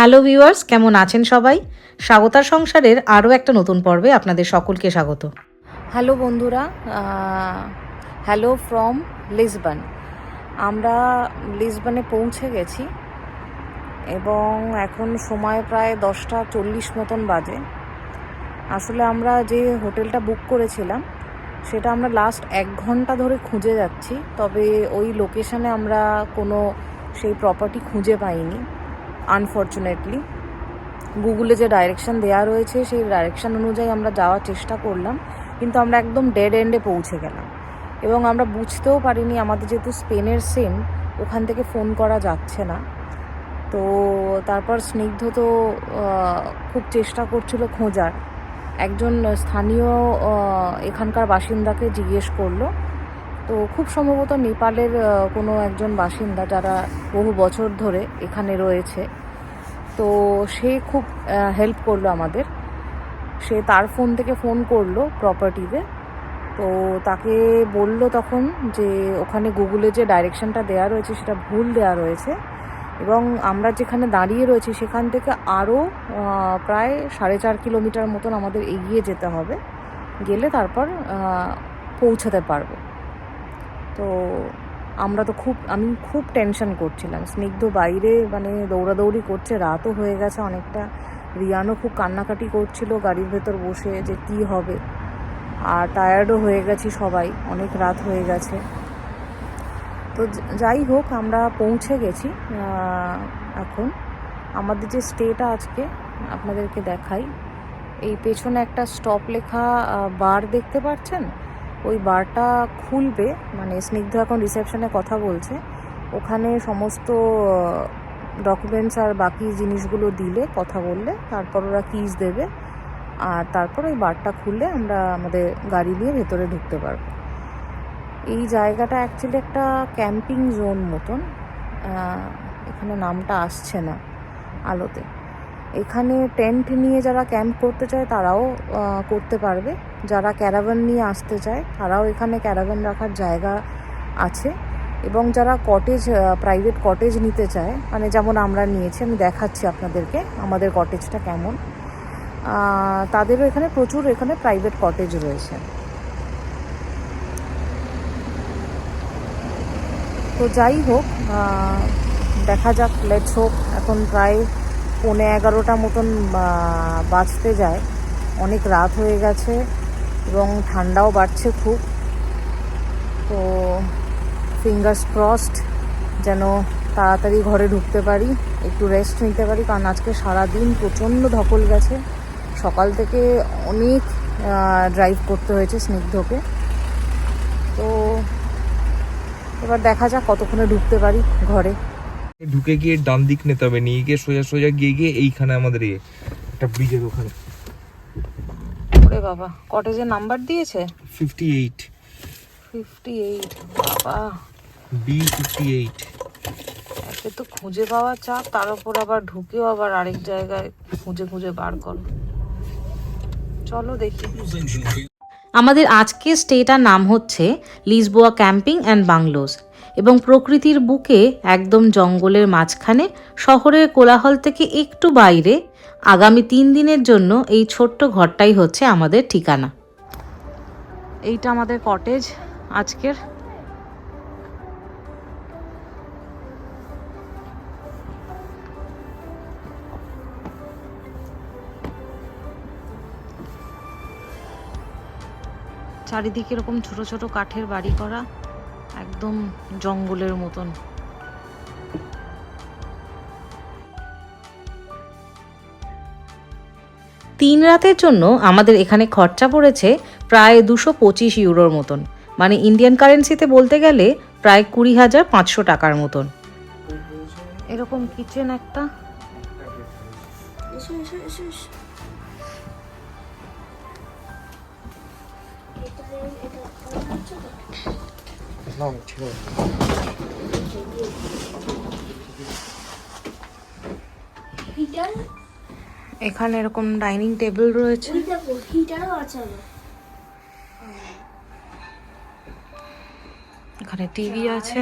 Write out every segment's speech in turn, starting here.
Hello viewers, কেমন আছেন সবাই? স্বাগতার সংসারের আরও একটা নতুন পর্বে আপনাদের সকলকে স্বাগত। হ্যালো বন্ধুরা হ্যালো ফ্রম লিসবন। আমরা লিসবনে পৌঁছে গেছি এবং এখন সময় প্রায় দশটা চল্লিশ মতন বাজে। আসলে আমরা যে হোটেলটা বুক করেছিলাম, সেটা আমরা লাস্ট এক ঘণ্টা ধরে খুঁজে যাচ্ছি, তবে ওই লোকেশানে আমরা কোনো সেই প্রপার্টি খুঁজে পাইনি। আনফর্চুনেটলি। গুগলে যে ডাইরেকশন দেওয়া রয়েছে, সেই ডাইরেকশন অনুযায়ী আমরা যাওয়ার চেষ্টা করলাম, কিন্তু আমরা একদম ডেড এন্ডে পৌঁছে গেলাম। এবং আমরা বুঝতেও পারিনি আমাদের যেহেতু স্পেনের সিম ওখান থেকে ফোন করা যাচ্ছে না। তো তারপর স্নিগ্ধ তো খুব চেষ্টা করছিল খোঁজার। একজন স্থানীয় এখানকার বাসিন্দাকে জিজ্ঞেস করল তো খুব সম্ভবত নেপালের কোনো একজন বাসিন্দা যারা বহু বছর ধরে এখানে রয়েছে। তো সে খুব হেল্প করল আমাদের। সে তার ফোন থেকে ফোন করল প্রপার্টিতে তো। তাকে বলল তখন যে ওখানে গুগলে যে ডাইরেকশনটা দেওয়া রয়েছে সেটা ভুল দেওয়া রয়েছে। এবং আমরা যেখানে দাঁড়িয়ে রয়েছি সেখান থেকে আরও প্রায় সাড়ে চার কিলোমিটার মতন আমাদের এগিয়ে যেতে হবে। গেলে তারপর পৌঁছাতে পারব। তো আমরা তো খুব, আমি খুব টেনশন করছিলাম। স্নিগ্ধ বাইরে মানে দৌড়াদৌড়ি করছে, রাতও হয়ে গেছে অনেকটা। রিয়ানও খুব কান্নাকাটি করছিল গাড়ির ভেতর বসে যে কি হবে। আর টায়ার্ডও হয়ে গেছি সবাই, অনেক রাত হয়ে গেছে। তো যাই হোক, আমরা পৌঁছে গেছি এখন। আমাদের যে স্টেটা আজকে, আপনাদেরকে দেখাই। এই পেছনে একটা স্টপ লেখা বার দেখতে পাচ্ছেন ওই বারটা খুলবে মানে স্নিগ্ধ এখন রিসেপশনে কথা বলছে। ওখানে সমস্ত ডকুমেন্টস আর বাকি জিনিসগুলো দিলে, কথা বললে, তারপর ওরা কিজ দেবে। আর তারপর ওই বারটা খুললে আমরা আমাদের গাড়ি নিয়ে ভেতরে ঢুকতে পারব। এই জায়গাটা অ্যাকচুয়ালি একটা ক্যাম্পিং জোন মতন। এখানে নামটা আসছে না আলোতে। এখানে টেন্ট নিয়ে যারা ক্যাম্প করতে চায় তারাও করতে পারবে। যারা ক্যারাভান নিয়ে আসতে চায়, তারাও এখানে ক্যারাভান রাখার জায়গা আছে। এবং যারা কটেজ প্রাইভেট কটেজ নিতে চায় মানে যেমন আমরা নিয়েছি, আমি দেখাচ্ছি আপনাদেরকে আমাদের কটেজটা কেমন। তাদেরও এখানে প্রচুর এখানে প্রাইভেট কটেজ রয়েছে। তো যাই হোক দেখা যাক লেটস হোক এখন প্রায় পৌনে এগারোটা মতন বাজতে যায়। অনেক রাত হয়ে গেছে। এবং ঠান্ডাও বাড়ছে খুব। তো ফিঙ্গার্স ক্রসড যেন তাড়াতাড়ি ঘরে ঢুকতে পারি, একটু রেস্ট নিতে পারি, কারণ আজকে সারাদিন প্রচণ্ড ধকল গেছে। সকাল থেকে অনেক ড্রাইভ করতে হয়েছে স্নিগ্ধকে। তো এবার দেখা যাক কতক্ষণে ঢুকতে পারি ঘরে। ঢুকে গিয়ে ডান দিক নিতে হবে নিয়ে গিয়ে সোজা সোজা গিয়ে গিয়ে এইখানে আমাদের একটা ব্রিজের ওখানে। ওরে বাবা কটেজের নাম্বার দিয়েছে? ফিফটি এইট ফিফটি এইট বাবা। বি ফিফটি এইট একে তো খুঁজে পাওয়া চাপ তার উপর আবার ঢুকেও আবার আরেক জায়গায় খুঁজে খুঁজে বার করো চলো দেখি। আমাদের আজকের স্টেটার নাম হচ্ছে লিসবোয়া ক্যাম্পিং অ্যান্ড বাংলোস এবং প্রকৃতির বুকে একদম জঙ্গলের মাঝখানে শহরের কোলাহল থেকে একটু বাইরে আগামী তিন দিনের জন্য এই ছোট্ট ঘরটাই হচ্ছে আমাদের ঠিকানা। এইটা আমাদের কটেজ আজকের। চারিদিকে এরকম ছোট ছোট কাঠের বাড়ি করা। একদম জঙ্গলের মতন। তিন রাতের জন্য আমাদের এখানে খরচা পড়েছে প্রায় দুশো পঁচিশ ইউরোর মতন। মানে ইন্ডিয়ান কারেন্সিতে বলতে গেলে প্রায় কুড়ি হাজার পাঁচশো টাকার মতন। এরকম কিচেন একটা। এখানে এরকম ডাইনিং টেবিল রয়েছে। এখানে টিভি আছে।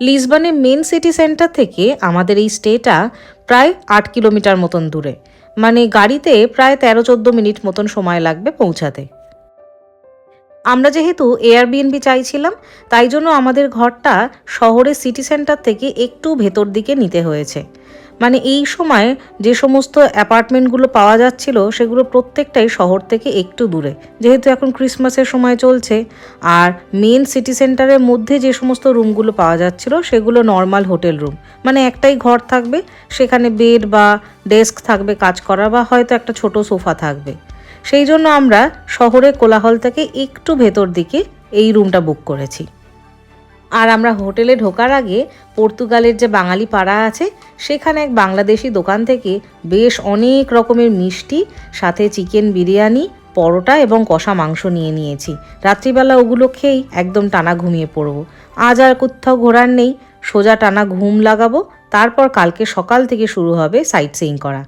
লিসবনের মেন সিটি সেন্টার থেকে আমাদের এই স্টেটা প্রায় আট কিলোমিটার মতন দূরে। মানে গাড়িতে প্রায় তেরো চোদ্দ মিনিট মতন সময় লাগবে পৌঁছাতে। আমরা যেহেতু এয়ারবিএনবি চাইছিলাম, তাই জন্য আমাদের ঘরটা শহরের সিটি সেন্টার থেকে একটু ভেতর দিকে নিতে হয়েছে। মানে এই সময় যে সমস্ত অ্যাপার্টমেন্টগুলো পাওয়া যাচ্ছিল, সেগুলো প্রত্যেকটাই শহর থেকে একটু দূরে। যেহেতু এখন ক্রিসমাসের সময় চলছে, আর মেন সিটি সেন্টারের মধ্যে যে সমস্ত রুমগুলো পাওয়া যাচ্ছিল, সেগুলো নর্মাল হোটেল রুম মানে একটাই ঘর থাকবে, সেখানে বেড বা ডেস্ক থাকবে, কাজ করা বা হয়তো একটা ছোট সোফা থাকবে। সেই জন্য আমরা শহরের কোলাহল থেকে একটু ভেতর দিকে এই রুমটা বুক করেছি। আর আমরা হোটেলে ঢোকার আগে পর্তুগালের যে বাঙালি পাড়া আছে, সেখানে এক বাংলাদেশি দোকান থেকে বেশ অনেক রকমের মিষ্টি, সাথে চিকেন বিরিয়ানি, পরোটা এবং কষা মাংস নিয়ে নিয়েছি। রাত্রিবেলা ওগুলো খেয়েই একদম টানা ঘুমিয়ে পড়ব। আজ আর কোথাও ঘোরার নেই, সোজা টানা ঘুম লাগাবো, তারপর কালকে সকাল থেকে শুরু হবে সাইট সিইং করা।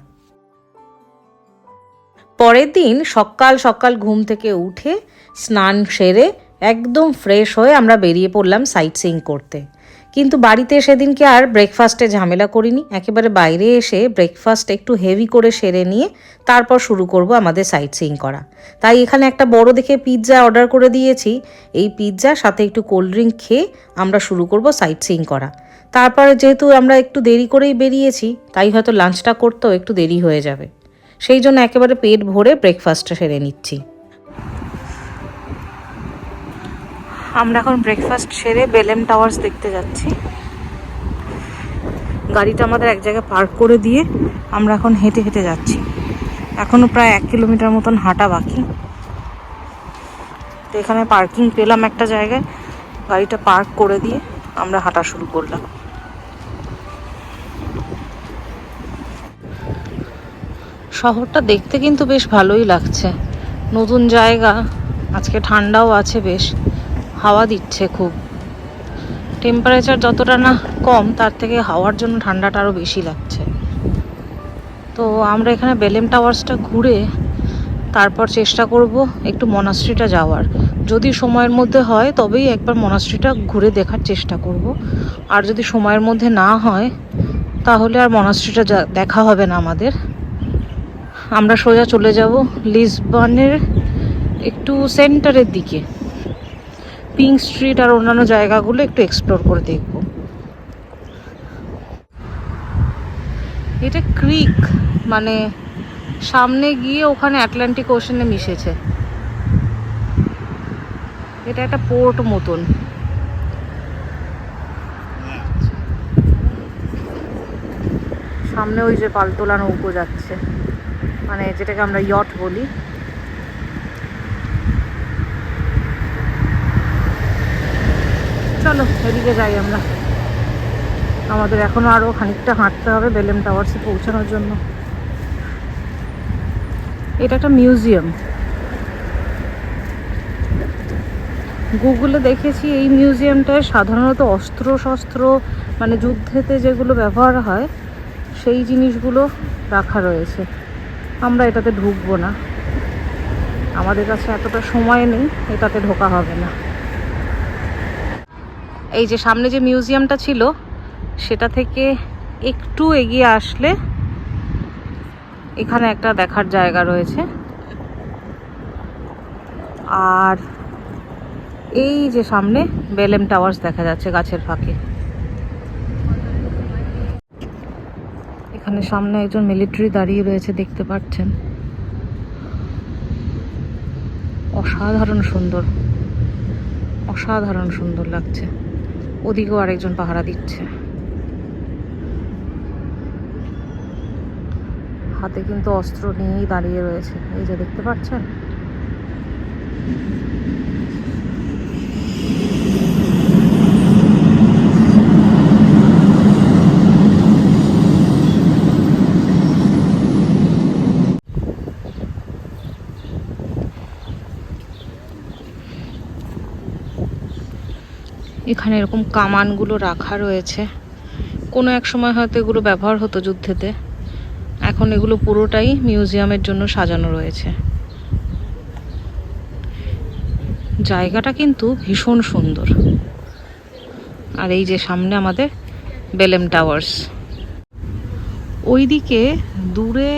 পরের দিন সকাল সকাল ঘুম থেকে উঠে স্নান সেরে একদম ফ্রেশ হয়ে আমরা বেরিয়ে পড়লাম সাইট সিইং করতে। কিন্তু বাড়িতে সেদিনকে আর ব্রেকফাস্টে ঝামেলা করিনি। একেবারে বাইরে এসে ব্রেকফাস্ট একটু হেভি করে সেরে নিয়ে তারপর শুরু করব আমাদের সাইট সিইং করা। তাই এখানে একটা বড় দেখে পিৎজা অর্ডার করে দিয়েছি। এই পিৎজা সাথে একটু কোল্ড ড্রিঙ্ক খেয়ে আমরা শুরু করব সাইট সিইং করা। তারপরে যেহেতু আমরা একটু দেরি করেই বেরিয়েছি, তাই হয়তো লাঞ্চটা করতেও একটু দেরি হয়ে যাবে। সেই জন্য একেবারে পেট ভরে ব্রেকফাস্টটা সেরে নিচ্ছি। আমরা এখন ব্রেকফাস্ট সেরে বেলেম টাওয়ার্স দেখতে যাচ্ছি। গাড়িটা আমাদের এক জায়গায় পার্ক করে দিয়ে আমরা এখন হেঁটে হেঁটে যাচ্ছি। এখনও প্রায় এক কিলোমিটার মতন হাঁটা বাকি। তো এখানে পার্কিং পেলাম একটা জায়গায়। গাড়িটা পার্ক করে দিয়ে আমরা হাঁটা শুরু করলাম। শহরটা দেখতে কিন্তু বেশ ভালোই লাগছে। নতুন জায়গা, আজকে ঠান্ডাও আছে বেশ, হাওয়া দিচ্ছে খুব। টেম্পারেচার যতটা না কম, তার থেকে হাওয়ার জন্য ঠান্ডাটা আরও বেশি লাগছে। তো আমরা এখানে বেলেম টাওয়ার্সটা ঘুরে তারপর চেষ্টা করব একটু মনাস্ট্রিটা যাওয়ার। যদি সময়ের মধ্যে হয়, তবেই একবার মনাস্ট্রিটা ঘুরে দেখার চেষ্টা করব। আর যদি সময়ের মধ্যে না হয়, তাহলে আর মনাস্ট্রিটা দেখা হবে না আমাদের। আমরা সোজা চলে যাব লিসবনের একটু সেন্টারের দিকে। পিঙ্ক স্ট্রিট আর অন্যান্য জায়গাগুলো একটু এক্সপ্লোর করে দেখব। এটা ক্রিক মানে সামনে গিয়ে ওখানে অ্যাটলান্টিক ওশনে মিশেছে। এটা একটা পোর্ট মতন। সামনে ওই যে পালতোলা নৌকো যাচ্ছে। মানে যেটাকে আমরা ইয়ট বলি। চলো, এদিকে যাই আমরা। আমাদের এখনও আরও খানিকটা হাঁটতে হবে বেলেম টাওয়ার্সে পৌঁছানোর জন্য। এটা একটা মিউজিয়াম। গুগলে দেখেছি এই মিউজিয়ামটায় সাধারণত অস্ত্র শস্ত্র মানে যুদ্ধেতে যেগুলো ব্যবহার হয়, সেই জিনিসগুলো রাখা রয়েছে। আমরা এটাতে ঢুকবো না। আমাদের কাছে এতটা সময় নেই, এটাতে ঢোকা হবে না। এই যে সামনে যে মিউজিয়ামটা ছিল, সেটা থেকে একটু এগিয়ে আসলে এখানে একটা দেখার জায়গা রয়েছে। আর এই যে সামনে বেলেম টাওয়ার্স দেখা যাচ্ছে গাছের ফাঁকে। এখানে সামনে একজন মিলিটারি দাঁড়িয়ে রয়েছে, দেখতে পাচ্ছেন। অসাধারণ সুন্দর। অসাধারণ সুন্দর লাগছে। ওদিকেও আরেকজন পাহারা দিচ্ছে। হাতে কিন্তু অস্ত্র নিয়েই দাঁড়িয়ে রয়েছে। এই যে দেখতে পাচ্ছেন? এখানে এরকম কামানগুলো রাখা রয়েছে। কোনো এক সময় হয়তো এগুলো ব্যবহার হতো যুদ্ধেতে। এখন এগুলো পুরোটাই মিউজিয়ামের জন্য সাজানো রয়েছে। জায়গাটা কিন্তু ভীষণ সুন্দর। আর এই যে সামনে আমাদের বেলেম টাওয়ার্স। ওইদিকে দূরে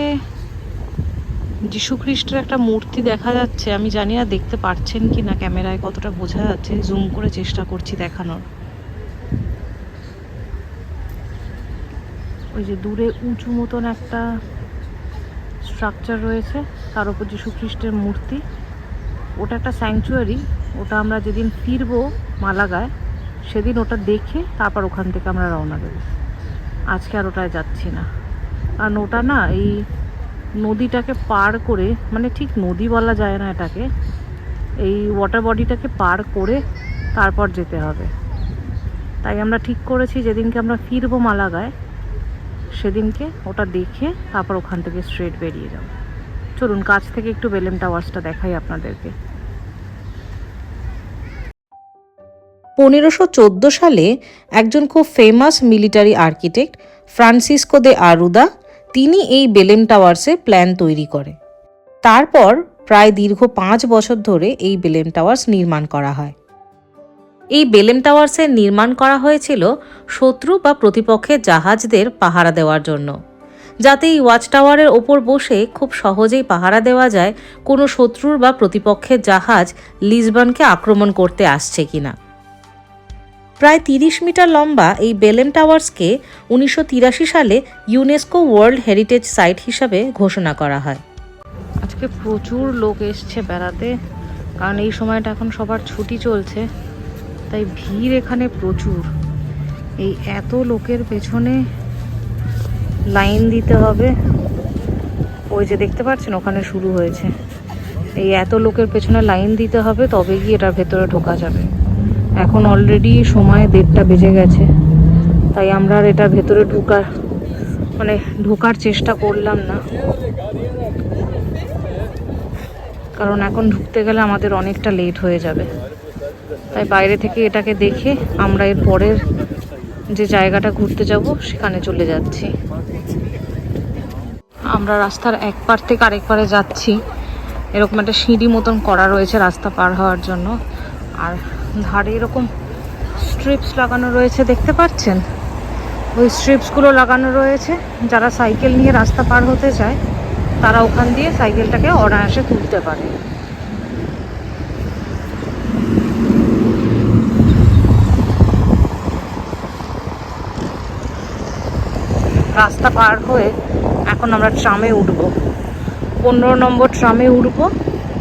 যীশুখ্রিস্টের একটা মূর্তি দেখা যাচ্ছে, আমি জানি না দেখতে পারছেন কি না ক্যামেরায়, কতটা বোঝা যাচ্ছে। জুম করে চেষ্টা করছি দেখানোর। ওই যে দূরে উঁচু মতন একটা স্ট্রাকচার রয়েছে, তার উপর যীশুখ্রিস্টের মূর্তি। ওটা একটা স্যাংচুয়ারি ওটা আমরা যেদিন ফিরবো মালাগায়, সেদিন ওটা দেখে তারপর ওখান থেকে আমরা রওনা দেবো। আজকে আর ওটায় যাচ্ছি না। কারণ ওটা না, এই নদীটাকে পার করে মানে ঠিক নদী বলা যায় না এটাকে, এই ওয়াটার বডিটাকে পার করে তারপর যেতে হবে। তাই আমরা ঠিক করেছি যেদিনকে আমরা ফিরবো মালাগায়, সেদিনকে ওটা দেখে তারপর ওখান থেকে স্ট্রেট বেরিয়ে যাব। চলুন, কাছ থেকে একটু বেলেম টাওয়ার্সটা দেখাই আপনাদেরকে। পনেরোশো চোদ্দ সালে একজন খুব famous military architect Francisco de Arruda তিনি এই বেলেম টাওয়ার্সে প্ল্যান তৈরি করে। তারপর প্রায় দীর্ঘ পাঁচ বছর ধরে এই বেলেম টাওয়ার্স নির্মাণ করা হয়। এই বেলেম টাওয়ার্সের নির্মাণ করা হয়েছিল শত্রু বা প্রতিপক্ষের জাহাজদের পাহারা দেওয়ার জন্য। যাতে এই ওয়াচ টাওয়ারের ওপর বসে খুব সহজেই পাহারা দেওয়া যায়, কোনো শত্রুর বা প্রতিপক্ষের জাহাজ লিসবনকে আক্রমণ করতে আসছে কিনা। প্রায় তিরিশ মিটার লম্বা এই বেলেম টাওয়ার্সকে উনিশশো তিরাশি সালে ইউনেস্কো ওয়ার্ল্ড হেরিটেজ সাইট হিসাবে ঘোষণা করা হয়। আজকে প্রচুর লোক এসছে বেড়াতে, কারণ এই সময়টা এখন সবার ছুটি চলছে, তাই ভিড় এখানে প্রচুর। এই এত লোকের পেছনে লাইন দিতে হবে। ওই যে দেখতে পাচ্ছেন, ওখানে শুরু হয়েছে। এই এত লোকের পেছনে লাইন দিতে হবে, তবে গিয়ে এটার ভেতরে ঢোকা যাবে। এখন অলরেডি সময় দেড়টা বেজে গেছে। তাই আমরা আর এটার ভেতরে ঢোকার মানে ঢোকার চেষ্টা করলাম না। কারণ এখন ঢুকতে গেলে আমাদের অনেকটা লেট হয়ে যাবে। তাই বাইরে থেকে এটাকে দেখে আমরা এর পরের যে জায়গাটা ঘুরতে যাব, সেখানে চলে যাচ্ছি। আমরা রাস্তার এক পার থেকে আরেক পারে যাচ্ছি। এরকম একটা সিঁড়ি মতন করা রয়েছে রাস্তা পার হওয়ার জন্য। আর ধারে এরকম স্ট্রিপস লাগানো রয়েছে, দেখতে পাচ্ছেন? ওই স্ট্রিপসগুলো লাগানো রয়েছে। যারা সাইকেল নিয়ে রাস্তা পার হতে চায়, তারা ওখান দিয়ে সাইকেলটাকে অনায়াসে তুলতে পারে। রাস্তা পার হয়ে এখন আমরা ট্রামে উঠব। পনেরো নম্বর ট্রামে উঠবো,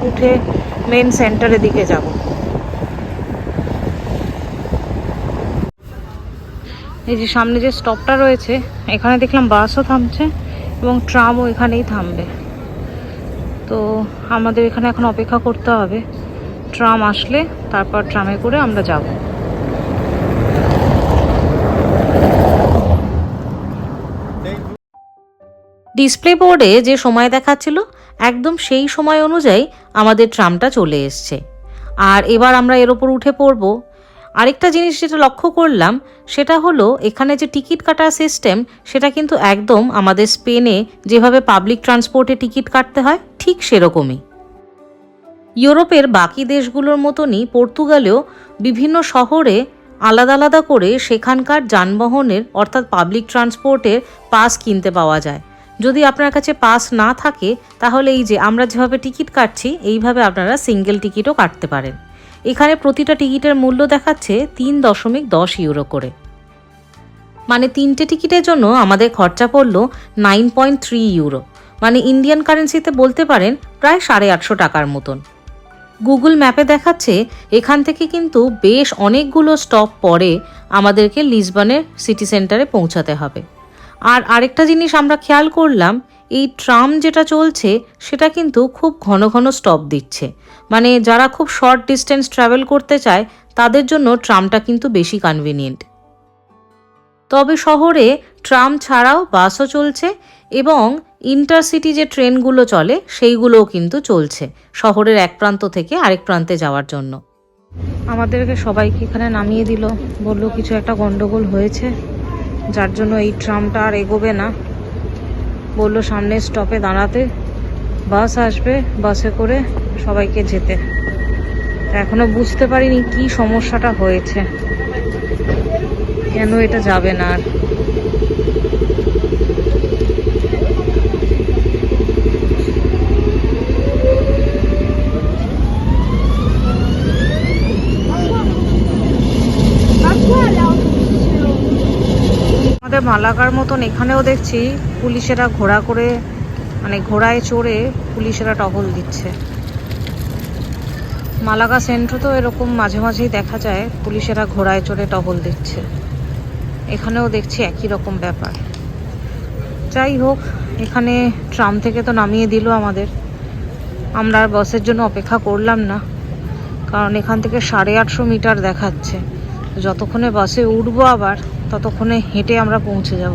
উঠে মেন সেন্টারের দিকে যাব। এই যে সামনে যে স্টপটা রয়েছে, এখানে দেখলাম বাসও থামছে এবং ট্রামও এখানেই থামবে। তো আমাদের এখানে এখন অপেক্ষা করতে হবে। ট্রাম আসলে তারপর ট্রামে করে আমরা যাব। ডিসপ্লে বোর্ডে যে সময় দেখাচ্ছিল, একদম সেই সময় অনুযায়ী আমাদের ট্রামটা চলে এসছে। আর এবার আমরা এর ওপর উঠে পড়ব আরেকটা জিনিস যেটা লক্ষ্য করলাম, সেটা হলো এখানে যে টিকিট কাটার সিস্টেম সেটা কিন্তু একদম আমাদের স্পেনে যেভাবে পাবলিক ট্রান্সপোর্টে টিকিট কাটতে হয়, ঠিক সেরকমই। ইউরোপের বাকি দেশগুলোর মতনই পর্তুগালেও বিভিন্ন শহরে আলাদা আলাদা করে সেখানকার যানবাহনের, অর্থাৎ পাবলিক ট্রান্সপোর্টের পাস কিনতে পাওয়া যায়। যদি আপনার কাছে পাস না থাকে, তাহলে এই যে আমরা যেভাবে টিকিট কাটছি, এইভাবে আপনারা সিঙ্গেল টিকিটও কাটতে পারেন। এখানে প্রতিটা টিকিটের মূল্য দেখাচ্ছে তিন দশমিক দশ ইউরো করে। মানে তিনটে টিকিটের জন্য আমাদের খরচা পড়ল নাইন পয়েন্ট থ্রি ইউরো। মানে ইন্ডিয়ান কারেন্সিতে বলতে পারেন প্রায় সাড়ে আটশো টাকার মতন। গুগল ম্যাপে দেখাচ্ছে এখান থেকে কিন্তু বেশ অনেকগুলো স্টপ পরে আমাদেরকে লিসবনের সিটি সেন্টারে পৌঁছাতে হবে। আর আরেকটা জিনিস আমরা খেয়াল করলাম এই ট্রাম যেটা চলছে, সেটা কিন্তু খুব ঘন ঘন স্টপ দিচ্ছে। মানে যারা খুব শর্ট ডিস্টেন্স ট্রাভেল করতে চায়, তাদের জন্য ট্রামটা কিন্তু বেশি কনভিনিয়েন্ট তবে শহরে ট্রাম ছাড়াও বাসও চলছে এবং ইন্টারসিটি যে ট্রেনগুলো চলে, সেইগুলোও কিন্তু চলছে শহরের এক প্রান্ত থেকে আরেক প্রান্তে যাওয়ার জন্য। আমাদেরকে সবাইকে এখানে নামিয়ে দিল, বলল কিছু একটা গন্ডগোল হয়েছে, যার জন্য এই ট্রামটা আর এগোবে না। বলল, সামনে স্টপে দাঁড়াতে বাস আসবে বাসে করে সবাইকে যেতে। এখনও বুঝতে পারিনি কি সমস্যাটা হয়েছে। কেন এটা যাবে না আর? মালাকার মতন এখানেও দেখছি পুলিশেরা ঘোড়া করে মানে ঘোড়ায় চড়ে পুলিশেরা টহল দিচ্ছে। মালাকা সেন্টার তো এরকম মাঝে মাঝেই দেখা যায়, পুলিশেরা ঘোড়ায় চড়ে টহল দিচ্ছে। এখানেও দেখছি একই রকম ব্যাপার। যাই হোক, এখানে ট্রাম থেকে তো নামিয়ে দিল আমাদের। আমরা আর বাসের জন্য অপেক্ষা করলাম না, কারণ এখান থেকে সাড়ে আটশো মিটার দেখাচ্ছে। যতক্ষণে বাসে উঠবো আবার ততক্ষণে হেঁটে আমরা পৌঁছে যাব।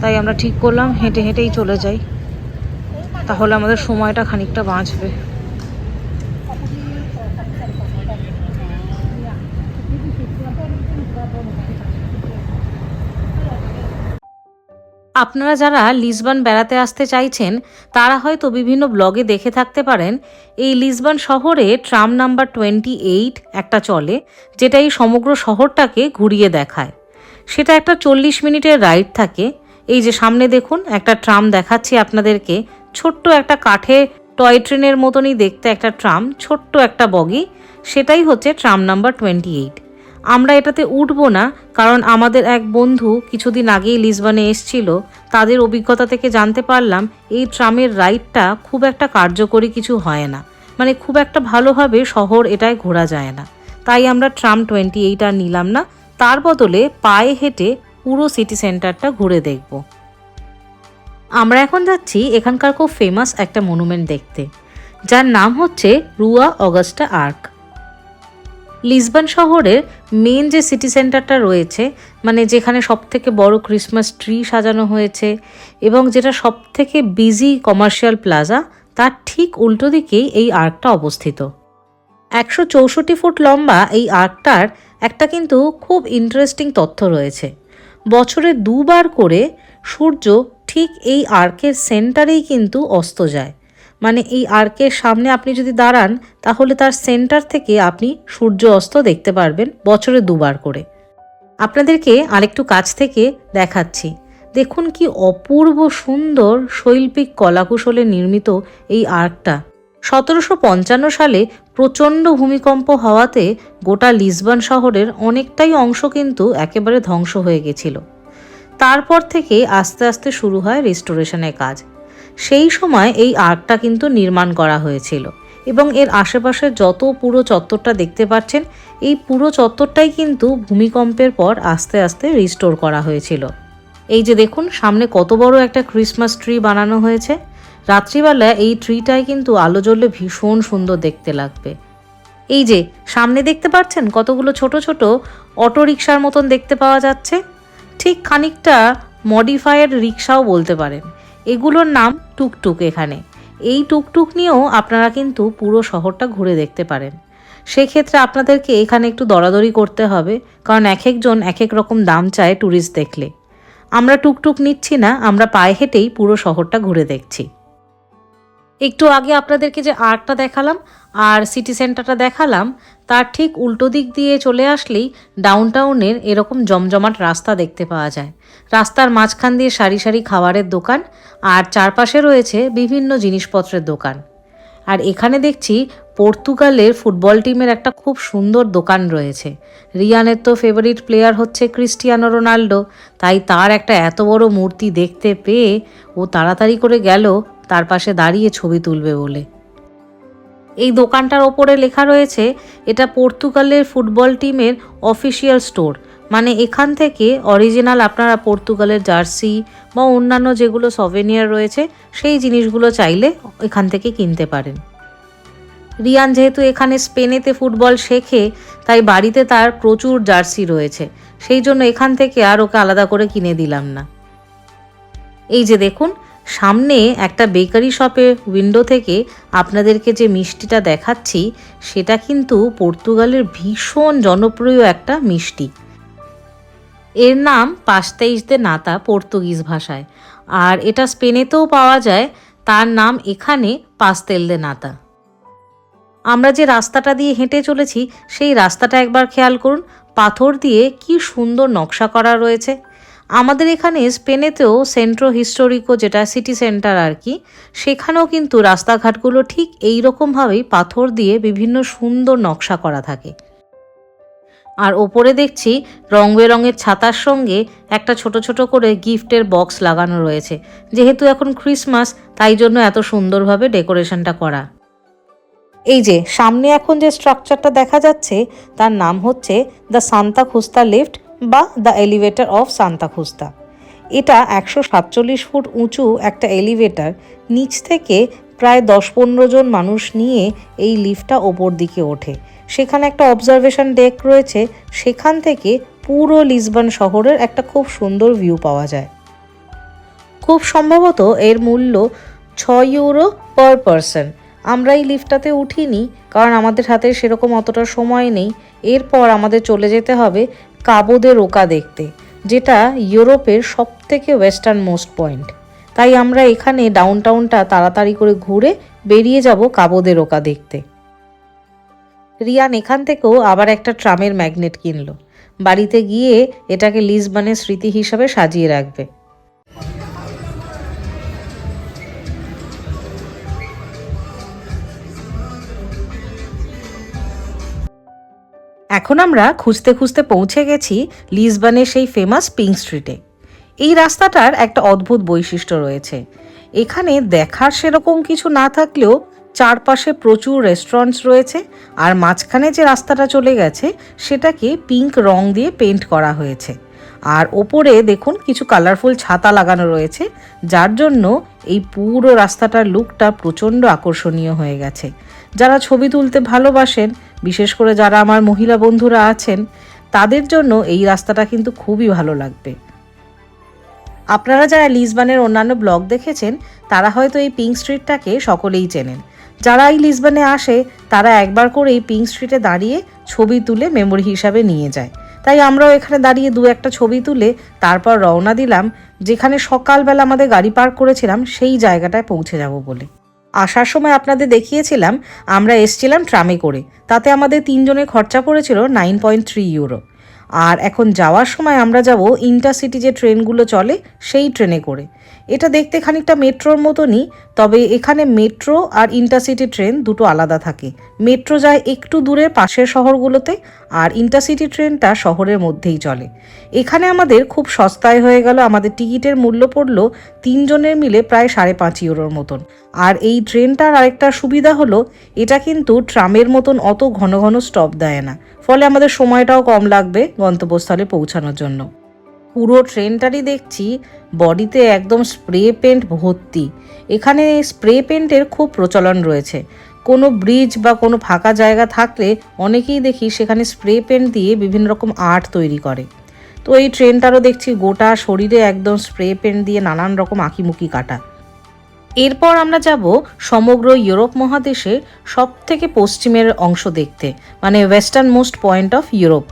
তাই আমরা ঠিক করলাম, হেঁটে হেঁটেই চলে যাই। তাহলে আমাদের সময়টা খানিকটা বাঁচবে। আপনারা যারা লিসবন বেড়াতে আসতে চাইছেন, তারা হয়তো বিভিন্ন ব্লগে দেখে থাকতে পারেন, এই লিসবন শহরে ট্রাম নাম্বার টোয়েন্টি এইট একটা চলে যেটা এই সমগ্র শহরটাকে ঘুরিয়ে দেখায়। সেটা একটা চল্লিশ মিনিটের রাইড থাকে। এই যে সামনে দেখুন, একটা ট্রাম দেখাচ্ছি আপনাদেরকে। ছোট্ট একটা কাঠের টয় ট্রেনের মতনই দেখতে একটা ট্রাম, ছোট্ট একটা বগি। সেটাই হচ্ছে ট্রাম নাম্বার টোয়েন্টি এইট। আমরা এটাতে উঠবো না, কারণ আমাদের এক বন্ধু কিছুদিন আগেই লিসবনে এসছিল। তাদের অভিজ্ঞতা থেকে জানতে পারলাম, এই ট্রামের রাইডটা খুব একটা কার্যকরী কিছু হয় না। মানে খুব একটা ভালোভাবে শহর এটায় ঘোরা যায় না। তাই আমরা ট্রাম টোয়েন্টি এইট আর নিলাম না। তার বদলে পায়ে হেঁটে পুরো সিটি সেন্টারটা ঘুরে দেখব। আমরা এখন যাচ্ছি এখানকার খুব ফেমাস একটা মনুমেন্ট দেখতে, যার নাম হচ্ছে রুয়া অগাস্টা আর্ক। লিসবন শহরের মেন যে সিটি সেন্টারটা রয়েছে মানে যেখানে সব থেকে বড় ক্রিসমাস ট্রি সাজানো হয়েছে এবং যেটা সব থেকে বিজি কমার্শিয়াল প্লাজা তার ঠিক উল্টো দিকেই এই আর্কটা অবস্থিত। একশো চৌষট্টি ফুট লম্বা এই আর্কটার একটা কিন্তু খুব ইন্টারেস্টিং তথ্য রয়েছে। বছরে দুবার করে সূর্য ঠিক এই আর্কের সেন্টারেই কিন্তু অস্ত যায়। মানে এই আর্কের সামনে আপনি যদি দাঁড়ান, তাহলে তার সেন্টার থেকে আপনি সূর্য অস্ত দেখতে পারবেন বছরে দুবার করে। আপনাদেরকে আরেকটু কাছ থেকে দেখাচ্ছি। দেখুন কি অপূর্ব সুন্দর শৈল্পিক কলাকুশলে নির্মিত এই আর্কটা। সতেরোশো পঞ্চান্ন সালে প্রচণ্ড ভূমিকম্প হওয়াতে গোটা লিসবন শহরের অনেকটাই অংশ কিন্তু একেবারে ধ্বংস হয়ে গেছিল। তারপর থেকে আস্তে আস্তে শুরু হয় রেস্টোরেশনের কাজ। সেই সময় এই আর্কটা কিন্তু নির্মাণ করা হয়েছিল এবং এর আশেপাশে যত পুরো চত্বরটা দেখতে পাচ্ছেন, এই পুরো চত্বরটাই কিন্তু ভূমিকম্পের পর আস্তে আস্তে রিস্টোর করা হয়েছিল। এই যে দেখুন, সামনে কত বড় একটা ক্রিসমাস ট্রি বানানো হয়েছে। রাত্রিবেলা এই ট্রিটায় কিন্তু আলো জ্বললে ভীষণ সুন্দর দেখতে লাগবে। এই যে, সামনে দেখতে পাচ্ছেন কতগুলো ছোট ছোট অটো রিক্সার মতন দেখতে পাওয়া যাচ্ছে। ঠিক খানিকটা মডিফায়েড রিক্সাও বলতে পারেন। এগুলোর নাম টুকটুক এখানে। এই টুকটুক নিয়েও আপনারা কিন্তু পুরো শহরটা ঘুরে দেখতে পারেন। সেক্ষেত্রে আপনাদেরকে এখানে একটু দরাদরি করতে হবে, কারণ এক একজন এক এক রকম দাম চায় ট্যুরিস্ট দেখলে। আমরা টুকটুক নিচ্ছি না, আমরা পায়ে হেঁটেই পুরো শহরটা ঘুরে দেখছি। একটু আগে আপনাদেরকে যে আর্টটা দেখালাম আর সিটি সেন্টারটা দেখালাম, তার ঠিক উল্টো দিক দিয়ে চলে আসলেই ডাউনটাউনের এরকম জমজমাট রাস্তা দেখতে পাওয়া যায়। রাস্তার মাঝখান দিয়ে সারি সারি খাবারের দোকান আর চারপাশে রয়েছে বিভিন্ন জিনিসপত্রের দোকান। আর এখানে দেখছি পর্তুগালের ফুটবল টিমের একটা খুব সুন্দর দোকান রয়েছে। রিয়ানের তো ফেভারিট প্লেয়ার হচ্ছে ক্রিস্টিয়ানো রোনাল্ডো তাই তার একটা এত বড় মূর্তি দেখতে পেয়ে ও তাড়াতাড়ি করে গেল তার পাশে দাঁড়িয়ে ছবি তুলবে বলে। এই দোকানটার ওপরে লেখা রয়েছে, এটা পর্তুগালের ফুটবল টিমের অফিসিয়াল স্টোর। মানে এখান থেকে অরিজিনাল আপনারা পর্তুগালের জার্সি বা অন্যান্য যেগুলো সভেনিয়ার রয়েছে, সেই জিনিসগুলো চাইলে এখান থেকে কিনতে পারেন। রিয়ান যেহেতু এখানে স্পেনেতে ফুটবল শেখে, তাই বাড়িতে তার প্রচুর জার্সি রয়েছে। সেই জন্য এখান থেকে আর ওকে আলাদা করে কিনে দিলাম না। এই যে দেখুন সামনে একটা বেকারি শপের উইন্ডো থেকে আপনাদেরকে যে মিষ্টিটা দেখাচ্ছি, সেটা কিন্তু পর্তুগালের ভীষণ জনপ্রিয় একটা মিষ্টি। এর নাম পাস্তেইস দে নাতা পর্তুগিজ ভাষায়। আর এটা স্পেনেতেও পাওয়া যায়, তার নাম এখানে পাস্তেল দে নাতা। আমরা যে রাস্তাটা দিয়ে হেঁটে চলেছি, সেই রাস্তাটা একবার খেয়াল করুন, পাথর দিয়ে কি সুন্দর নকশা করা রয়েছে। আমাদের এখানে স্পেনেতেও সেন্ট্রো হিস্টোরিকো যেটা সিটি সেন্টার আর কি, সেখানেও কিন্তু রাস্তাঘাটগুলো ঠিক এই রকমভাবেই পাথর দিয়ে বিভিন্ন সুন্দর নকশা করা থাকে। আর ওপরে দেখছি রং বেরঙের ছাতার সঙ্গে একটা ছোট ছোট করে গিফটের বক্স লাগানো রয়েছে। যেহেতু এখন ক্রিসমাস, তাই জন্য এত সুন্দরভাবে ডেকোরেশনটা করা। এই যে, সামনে এখন যে স্ট্রাকচারটা দেখা যাচ্ছে, তার নাম হচ্ছে দ্য সান্তা খুস্তা লিফট বা the elevator of Santa Justa এটা একশো সাতচল্লিশ ফুট উঁচু একটা এলিভেটার নিচ থেকে প্রায় দশ পনেরো জন মানুষ নিয়ে এই লিফটটা ওপর দিকে ওঠে। সেখানে একটা অবজারভেশন ডেক রয়েছে, সেখান থেকে পুরো লিসবন শহরের একটা খুব সুন্দর ভিউ পাওয়া যায়। খুব সম্ভবত এর মূল্য ছয় ইউরো পার পারসন আমরা এই লিফটটাতে উঠিনি, কারণ আমাদের হাতে সেরকম অতটা সময় নেই। এরপর আমাদের চলে যেতে হবে কাবোদের রোকা দেখতে, যেটা ইউরোপের সব থেকে ওয়েস্টার্ন মোস্ট পয়েন্ট। তাই আমরা এখানে ডাউন টাউনটা তাড়াতাড়ি করে ঘুরে বেরিয়ে যাব কাবোদের রোকা দেখতে। রিয়ান এখান থেকেও আবার একটা ট্রামের ম্যাগনেট কিনলো। বাড়িতে গিয়ে এটাকে লিজবানের স্মৃতি হিসাবে সাজিয়ে রাখবে। এখন আমরা খুঁজতে খুঁজতে পৌঁছে গেছি লিসবানের সেই ফেমাস পিঙ্ক স্ট্রিটে। এই রাস্তাটার একটা অদ্ভুত বৈশিষ্ট্য রয়েছে। এখানে দেখার সেরকম কিছু না থাকলেও চারপাশে প্রচুর রেস্টুরেন্টস রয়েছে আর মাঝখানে যে রাস্তাটা চলে গেছে সেটাকে পিঙ্ক রং দিয়ে পেন্ট করা হয়েছে। আর ওপরে দেখুন কিছু কালারফুল ছাতা লাগানো রয়েছে, যার জন্য এই পুরো রাস্তাটার লুকটা প্রচণ্ড আকর্ষণীয় হয়ে গেছে। যারা ছবি তুলতে ভালোবাসেন, বিশেষ করে যারা আমার মহিলা বন্ধুরা আছেন, তাদের জন্য এই রাস্তাটা কিন্তু খুবই ভালো লাগবে। আপনারা যারা লিসবানের অন্যান্য ব্লগ দেখেছেন, তারা হয়তো এই পিঙ্ক স্ট্রিটটাকে সকলেই চেনেন। যারা এই লিসবানে আসে, তারা একবার করে এই পিঙ্ক স্ট্রিটে দাঁড়িয়ে ছবি তুলে মেমোরি হিসাবে নিয়ে যায়। তাই আমরাও এখানে দাঁড়িয়ে দু একটা ছবি তুলে তারপর রওনা দিলাম, যেখানে সকালবেলা আমাদের গাড়ি পার্ক করেছিলাম, সেই জায়গাটায় পৌঁছে যাব বলে। আসার সময় আপনাদের দেখিয়েছিলাম, আমরা এসছিলাম ট্রামে করে। তাতে আমাদের তিনজনের খরচা পড়েছিল নাইন পয়েন্ট থ্রি ইউরো। আর এখন যাওয়ার সময় আমরা যাব ইন্টারসিটি যে ট্রেনগুলো চলে, সেই ট্রেনে করে। এটা দেখতে খানিকটা মেট্রোর মতনই, তবে এখানে মেট্রো আর ইন্টারসিটি ট্রেন দুটো আলাদা থাকে। মেট্রো যায় একটু দূরে পাশের শহরগুলোতে আর ইন্টারসিটি ট্রেনটা শহরের মধ্যেই চলে। এখানে আমাদের খুব সস্তায় হয়ে গেল, আমাদের টিকিটের মূল্য পড়ল তিনজনের মিলে প্রায় সাড়ে পাঁচ ইউরোর মতন। আর এই ট্রেনটার আরেকটা সুবিধা হলো, এটা কিন্তু ট্রামের মতন অত ঘন ঘন স্টপ দেয় না। ফলে আমাদের সময়টাও কম লাগবে গন্তব্যস্থলে পৌঁছানোর জন্য। পুরো ট্রেনটারই দেখছি, বডিতে একদম স্প্রে পেন্ট ভর্তি। এখানে স্প্রে পেন্টের খুব প্রচলন রয়েছে। কোনো ব্রিজ বা কোনো ফাঁকা জায়গা থাকলে অনেকেই দেখি সেখানে স্প্রে পেন্ট দিয়ে বিভিন্ন রকম আর্ট তৈরি করে। তো এই ট্রেনটারও দেখছি গোটা শরীরে একদম স্প্রে পেন্ট দিয়ে নানান রকম আঁকিমুকি কাটা। এরপর আমরা যাব সমগ্র ইউরোপ মহাদেশের সব থেকে পশ্চিমের অংশ দেখতে মানে western most point of Europe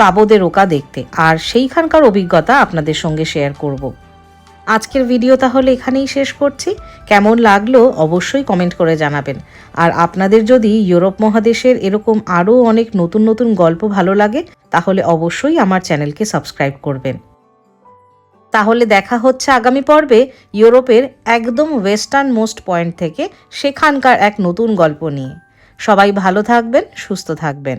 কাবোদের ওকা দেখতে। আর সেইখানকার অভিজ্ঞতা আপনাদের সঙ্গে শেয়ার করব। আজকের ভিডিও তাহলে এখানেই শেষ করছি। কেমন লাগল অবশ্যই কমেন্ট করে জানাবেন। আর আপনাদের যদি ইউরোপ মহাদেশের এরকম আরও অনেক নতুন নতুন গল্প ভালো লাগে, তাহলে অবশ্যই আমার চ্যানেলকে সাবস্ক্রাইব করবেন। তাহলে দেখা হচ্ছে আগামী পর্বে ইউরোপের একদম ওয়েস্টার্ন মোস্ট পয়েন্ট থেকে সেখানকার এক নতুন গল্প নিয়ে। সবাই ভালো থাকবেন, সুস্থ থাকবেন।